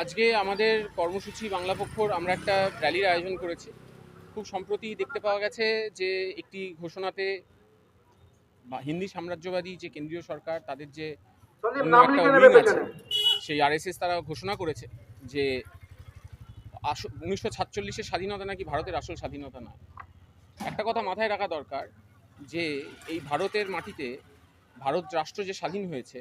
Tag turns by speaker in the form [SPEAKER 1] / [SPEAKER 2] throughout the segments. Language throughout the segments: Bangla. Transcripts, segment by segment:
[SPEAKER 1] আজকে আমাদের কর্মসূচি বাংলা পক্ষর আমরা একটা র্যালির আয়োজন করেছি। খুব সম্প্রতি দেখতে পাওয়া গেছে যে একটি ঘোষণাতে বা হিন্দি সাম্রাজ্যবাদী যে কেন্দ্রীয় সরকার তাদের যে আছে সেই আরএসএস তারা ঘোষণা করেছে যে উনিশশো সাতচল্লিশের স্বাধীনতা নাকি ভারতের আসল স্বাধীনতা নয় একটা কথা মাথায় রাখা দরকার যে এই ভারতের মাটিতে ভারত রাষ্ট্র যে স্বাধীন হয়েছে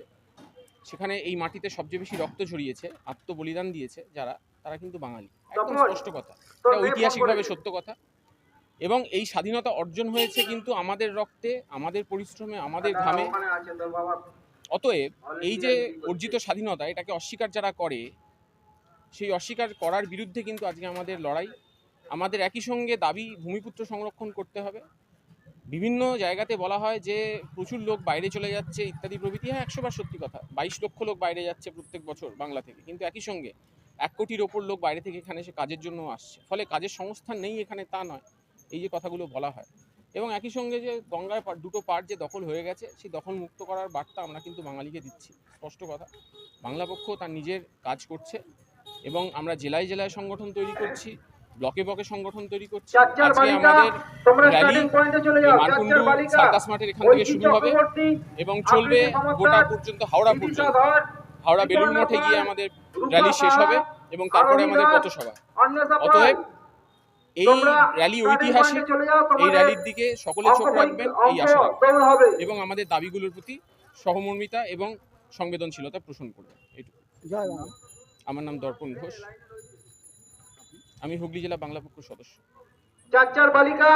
[SPEAKER 1] সেখানে এই মাটিতে সবচেয়ে বেশি রক্ত ঝরিয়েছে আত্মবলিদান দিয়েছে যারা তারা কিন্তু বাঙালি। একদম স্পষ্ট কথা। এটা ঐতিহাসিকভাবে সত্য কথা। এবং এই স্বাধীনতা অর্জন হয়েছে কিন্তু আমাদের রক্তে আমাদের পরিশ্রমে আমাদের ঘামে। অতএব এই যে অর্জিত স্বাধীনতা এটাকে অস্বীকার যারা করে সেই অস্বীকার করার বিরুদ্ধে কিন্তু আজকে আমাদের লড়াই। আমাদের একই সঙ্গে দাবি ভূমিপুত্র সংরক্ষণ করতে হবে। বিভিন্ন জায়গাতে বলা হয় যে প্রচুর লোক বাইরে চলে যাচ্ছে ইত্যাদি প্রভৃতি। হ্যাঁ একশো বার সত্যি কথা। বাইশ লক্ষ লোক বাইরে যাচ্ছে প্রত্যেক বছর বাংলা থেকে। কিন্তু একই সঙ্গে এক কোটির ওপর লোক বাইরে থেকে এখানে এসে কাজের জন্য আসছে। ফলে কাজের সংস্থান নেই এখানে, তা নয়। এই যে কথাগুলো বলা হয়। এবং একই সঙ্গে যে গঙ্গার দুটো পাড় যে দখল হয়ে গেছে, সেই দখল মুক্ত করার বার্তা আমরা কিন্তু বাঙালিকে দিচ্ছি। স্পষ্ট কথা। বাংলা পক্ষ তার নিজের কাজ করছে এবং আমরা জেলায় জেলায় সংগঠন তৈরি করছি। ব্লকে ব্লকে সংগঠন তৈরি করছি। আজকে আমাদের র্যালি
[SPEAKER 2] স্টার্টিং পয়েন্টে চলে
[SPEAKER 1] এই
[SPEAKER 2] যাও চার
[SPEAKER 1] মানকুণ্ডু সার্কাস মাঠের এখান থেকে শুরু হবে এবং চলবে গোটা পর্যন্ত হাওড়া পর্যন্ত। হাওড়া বেলুর মঠে গিয়ে আমাদের র্যালি শেষ হবে এবং তারপরে আমাদের পথসভা। অতএব এই র্যালি ঐতিহাসিক এই র্যালির দিকে সকলে চোখ রাখবেন এই আশা এবং আমাদের দাবিগুলোর প্রতি সহমর্মিতা এবং সংবেদনশীলতা পোষণ করবেন। এইটুকু আমার নাম দর্পণ ঘোষ। আমি হুগলি জেলা বাংলা পক্ষ সদস্য।
[SPEAKER 2] চার চার বালিকা!